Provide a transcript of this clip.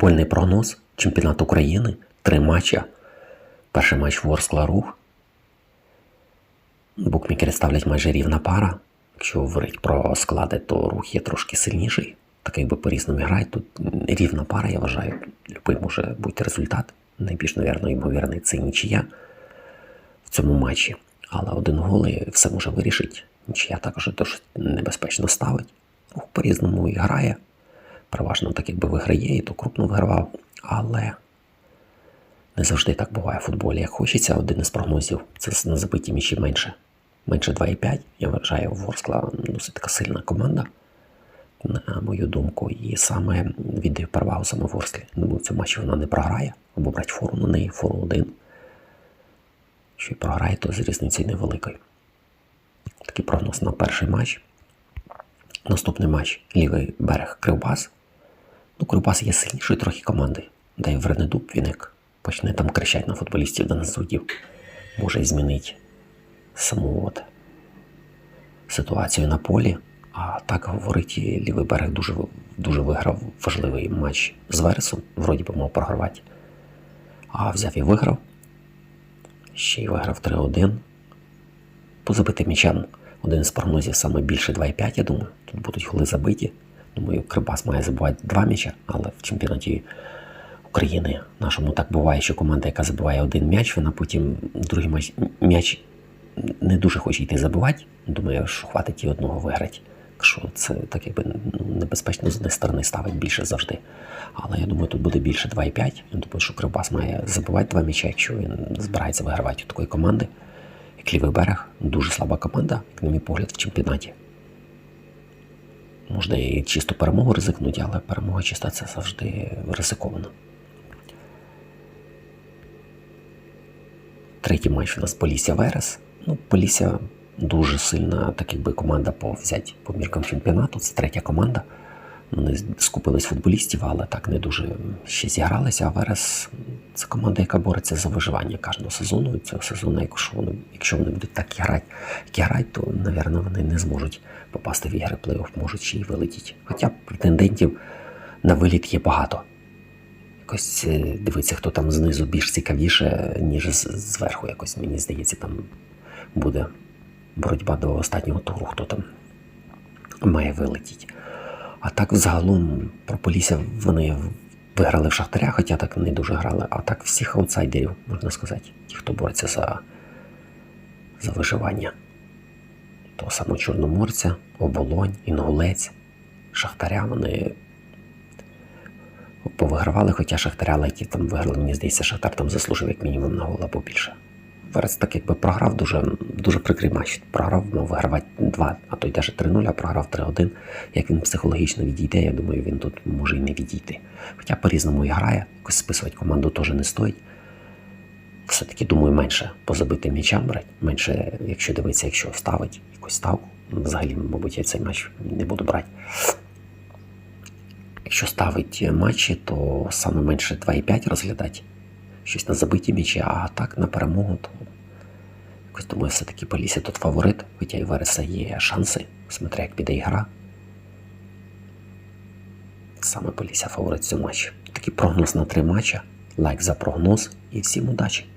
Футбольний прогноз, чемпіонат України, три матча. Перший матч Ворскла Рух. Букмекери ставлять майже рівна пара. Якщо говорити про склади, то рух є трошки сильніший. Так якби по-різному грають. Тут рівна пара, я вважаю. Любий може бути результат. Найбільш, мабуть, ймовірний це нічия в цьому матчі. Але один гол і все може вирішити. Нічия також дуже небезпечно ставить. Рух по-різному і грає. Переважно так якби виграє, і то крупно вигравав. Але не завжди так буває в футболі. Як хочеться, один із прогнозів це на забиті м'ячі менше. Менше 2,5. Я вважаю, Ворскла досить така сильна команда, на мою думку, і саме віддаю перевагу саме Ворсклі. Думаю, в цьому матчі вона не програє, або брати фору на неї, фору 1. Що й програє, то з різницею невеликою. Такий прогноз на перший матч. Наступний матч лівий берег Кривбас. Ну, Кривбас є сильнішою трохи командою. Де Вренедуб він як почне там кричати на футболістів да на суддів. Може і змінити саму от ситуацію на полі. А так говорить, лівий берег дуже, дуже виграв важливий матч з Вересом. Вроді би мав програвати. А взяв і виграв. Ще й виграв 3-1. По забитим м'ячам один з прогнозів саме більше 2,5, я думаю. Тут будуть голи забиті. Думаю, Крибас має забувати два м'яча, але в чемпіонаті України нашому так буває, що команда, яка забиває один м'яч, вона потім другий м'яч, не дуже хоче йти забивати. Думаю, що хватить і одного виграти. Що це так якби ну, небезпечно з однієї сторони ставить більше завжди. Але я думаю, тут буде більше 2,5. Я думаю, що Кривбас має забивати два м'яча, якщо він збирається вигравати у такої команди. Як лівий берег, дуже слаба команда, як на мій погляд, в чемпіонаті. Можна і чисто перемогу ризикнути, але перемога чиста це завжди ризиковано. Третій матч у нас Полісся Верес. Ну, Полісся дуже сильна, так якби команда по взяти по міркам чемпіонату. Це третя команда. Вони скупились футболістів, але так не дуже ще зігралися. А Верес це команда, яка бореться за виживання кожного сезону. І цього сезону, якщо вони, якщо вони будуть так грати, як грають, то, мабуть, вони не зможуть попасти в ігри плей-офф, можуть ще й вилетіти. Хоча претендентів на виліт є багато. Якось е, дивиться, хто там знизу більш цікавіше, ніж зверху. Якось мені здається, там буде боротьба до останнього туру, хто там має вилетіти. А так взагалом про Полісся вони виграли в Шахтаря, хоча так не дуже грали. А так всіх аутсайдерів, можна сказати, ті, хто бореться за, за виживання. То само Чорноморця, Оболонь, Інгулець, Шахтаря вони повигравали, хоча Шахтаря, але ті там виграли, мені здається, Шахтар там заслужив як мінімум на гол або більше. Верес так якби програв дуже дуже прикрий матч. Програв, мав вигравати 2, а то й теж 3-0, а програв 3-1. Як він психологічно відійде, я думаю, він тут може і не відійти. Хоча по-різному і грає, якось списувати команду теж не стоїть. Все-таки, думаю, менше по забитим м'ячам брати, менше, якщо дивитися, якщо ставить якусь ставку. Взагалі, мабуть, я цей матч не буду брати. Якщо ставить матчі, то саме менше 2,5 розглядати щось на забиті м'ячі, а так на перемогу, то якось думаю, все-таки Полісся тут фаворит, хоча і Вереса є шанси, смотря як піде гра. Саме Полісся фаворит цю матчі. Такий прогноз на три матча. Лайк за прогноз і всім удачі!